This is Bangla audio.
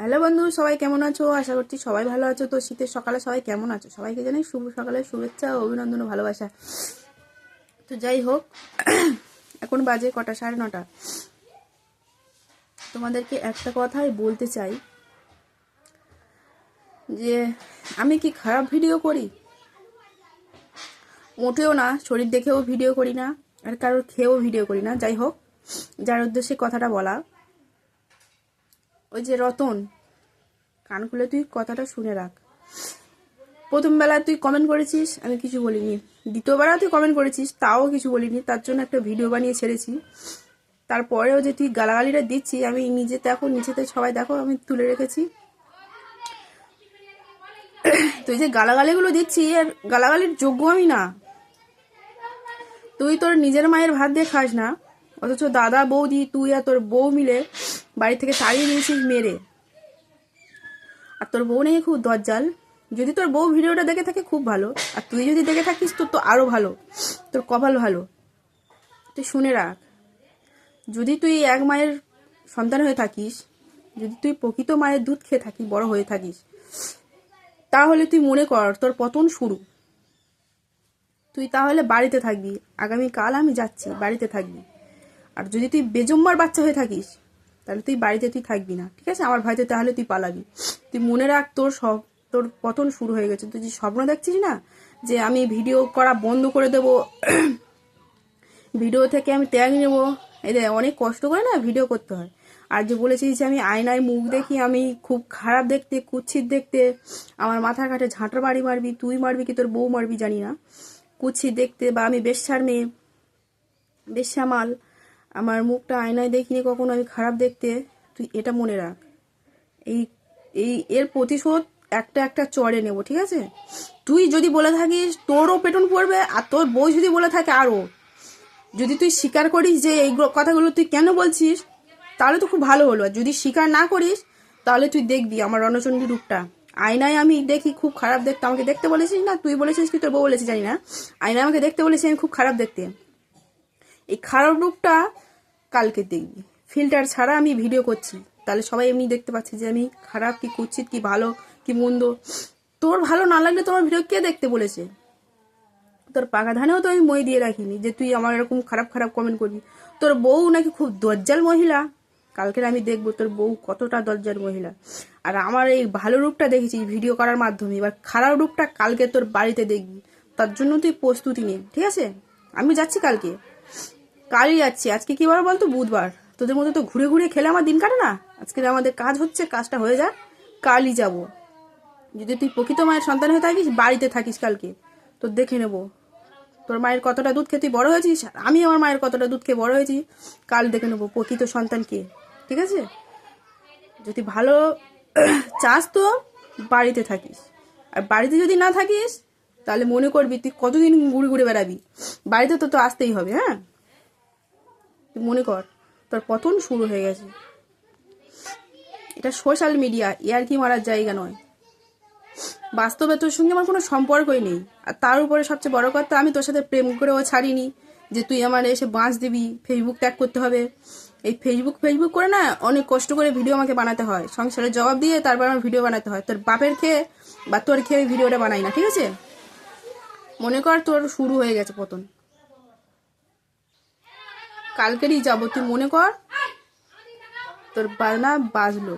হ্যালো বন্ধু, সবাই কেমন আছো? আশা করছি সবাই ভালো আছো। তো শীতের সকালে সবাই কেমন আছো? সবাইকে জানাই শুভ সকালের শুভেচ্ছা অভিনন্দন ভালোবাসা। তো যাই হোক, এখন বাজে কটা? সাড়ে নটা। তোমাদেরকে একটা কথাই বলতে চাই, যে আমি কি খারাপ ভিডিও করি? মোটেও না, শরীর দেখেও ভিডিও করি না, আর কারোর খেয়েও ভিডিও করি না। যাই হোক, যার উদ্দেশ্যে কথাটা বলা ওই যে রতন, কান খুলে তুই কথাটা শুনে রাখ। প্রথম বেলা তুই কমেন্ট করেছিস, আমি কিছু বলিনি। দ্বিতীয়বেলা তুই কমেন্ট করেছিস, তাও কিছু বলিনি, তার জন্য একটা ভিডিও বানিয়ে ছেড়েছি। তারপরেও যে তুই গালাগালিটা দিচ্ছি আমি নিজে দেখো, নিচেতে সবাই দেখো, আমি তুলে রেখেছি। তুই যে গালাগালিগুলো দিচ্ছি আর গালাগালির যোগ্য আমি না। তুই তোর নিজের মায়ের ভাত দিয়ে খাস না, অথচ দাদা, বৌদি, তুই আর তোর বউ মিলে বাড়ি থেকে তাড়িয়ে দিয়েছিস মেরে। আর তোর বউ নেই খুব দজ্জাল। যদি তোর বউ ভিডিওটা দেখে থাকে, খুব ভালো। আর তুই যদি দেখে থাকিস তোর তো আরও ভালো। তোর কপাল ভালো। তুই শুনে রাখ। যদি তুই এক মায়ের সন্তান হয়ে থাকিস, যদি তুই প্রকৃত মায়ের দুধ খেয়ে থাকিস বড় হয়ে থাকিস, তাহলে তুই মনে কর, তোর পতন শুরু। তুই তাহলে বাড়িতে থাকবি। আগামীকাল আমি যাচ্ছি, বাড়িতে থাকবি। আর যদি তুই বেজম্মার বাচ্চা হয়ে থাকিস তাহলে তুই বাড়িতে তুই থাকবি না, ঠিক আছে? আমার ভাইতে তাহলে তুই পালাবি। তুই মনে রাখ তোর সব, তোর পতন শুরু হয়ে গেছে। তুই যে স্বপ্ন দেখছিস না, যে আমি ভিডিও করা বন্ধ করে দেব, ভিডিও থেকে আমি ত্যাগ নেব এদের অনেক কষ্ট করে না ভিডিও করতে হয়। আর যে বলেছিস যে আমি আয়নায় মুখ দেখি, আমি খুব খারাপ দেখতে কুচ্ছিত দেখতে, আমার মাথার কাছে ঝাঁটার বাড়ি মারবি, তুই মারবি কি তোর বউ মারবি জানি না। কুচ্ছি দেখতে বা আমি বেশ্যার মেয়ে, বেশ্যামাল আমার মুখটা আয়নায় দেখিনি কখনো, আমি খারাপ দেখতে। তুই এটা মনে রাখ। এই এই, এর প্রতিশোধ একটা একটা চড়ে নেব, ঠিক আছে? তুই যদি বলে থাকিস, তোরও পেটন পড়বে আর তোর বউ যদি বলে থাকে আরও। যদি তুই স্বীকার করিস যে এই কথাগুলো তুই কেন বলছিস, তাহলে তো খুব ভালো হলো। আর যদি স্বীকার না করিস, তাহলে তুই দেখবি আমার রণচণ্ডী রূপটা। আয়নায় আমি দেখি খুব খারাপ দেখতে। আমাকে দেখতে বলেছিস না? তুই বলেছিস কি, তোর বউ বলেছিস জানি না। আয়নায় আমাকে দেখতে বলেছিস আমি খুব খারাপ দেখতে। এই খারাপ রূপটা কালকে দেখবি। ফিল্টার ছাড়া আমি ভিডিও করছি। তাহলে সবাই এমনি দেখতে পাচ্ছি যে আমি খারাপ, কি কুচ্ছিত কি ভালো, কি মন্দ। তোর ভালো না লাগলে তোমার ভিডিও কে দেখতে বলেছে? তোর পাকা ধানেও তো আমি মই দিয়ে রাখিনি যে তুই আমার এরকম খারাপ খারাপ কমেন্ট করবি। তোর বউ নাকি খুব দজ্জাল মহিলা। কালকের আমি দেখব তোর বউ কতটা দরজার মহিলা। আর আমার এই ভালো রূপটা দেখেছি ভিডিও করার মাধ্যমে। এবার খারাপ রূপটা কালকে তোর বাড়িতে দেখবি। তার জন্য তুই প্রস্তুতি নে, ঠিক আছে? আমি যাচ্ছি কালকে। কালই যাচ্ছি। আজকে কি বার বলতো? বুধবার। তোদের মধ্যে তো ঘুরে ঘুরে খেলে আমার দিন কাটে না? আজকে আমাদের কাজ হচ্ছে, কাজটা হয়ে যাক। কালই যাব। যদি তুই প্রকৃত মায়ের সন্তান হয়ে থাকিস, বাড়িতে থাকিস কালকে। তো দেখে নেব। তোর মায়ের কতটা দুধ খেয়ে তুই বড় হয়েছিস? আমি আমার মায়ের কতটা দুধ খেয়ে বড় হয়েছি, কাল দেখে নেব প্রকৃত সন্তান কে। ঠিক আছে? যদি ভালো চাস তো বাড়িতে থাকিস। আর বাড়িতে যদি না থাকিস, তাহলে মনে করবি তুই কতদিন ঘুরে ঘুরে বেড়াবি? বাড়িতে তো তো আসতেই হবে হ্যাঁ? মনে কর, তোর পতন শুরু হয়ে গেছে। এটা সোশ্যাল মিডিয়া ইয়ার কি মারার জায়গা নয়। বাস্তবে তোর সঙ্গে আমার কোনো সম্পর্কই নেই। আর তার উপরে সবচেয়ে বড় কথা, আমি তোর সাথে প্রেম করেও ছাড়িনি যে তুই আমার এসে বাঁচ দিবি ফেসবুক ত্যাগ করতে হবে। এই ফেসবুক ফেসবুক করে না অনেক কষ্ট করে ভিডিও আমাকে বানাতে হয়। সংসারের জবাব দিয়ে তারপর আমার ভিডিও বানাতে হয়। তোর বাপের খেয়ে বা তোর খেয়ে ভিডিওটা বানাই না, ঠিক আছে? মনে কর তোর শুরু হয়ে গেছে পতন। কালকেরই যাব তুই মনে কর। তোর বাজনা বাজলো।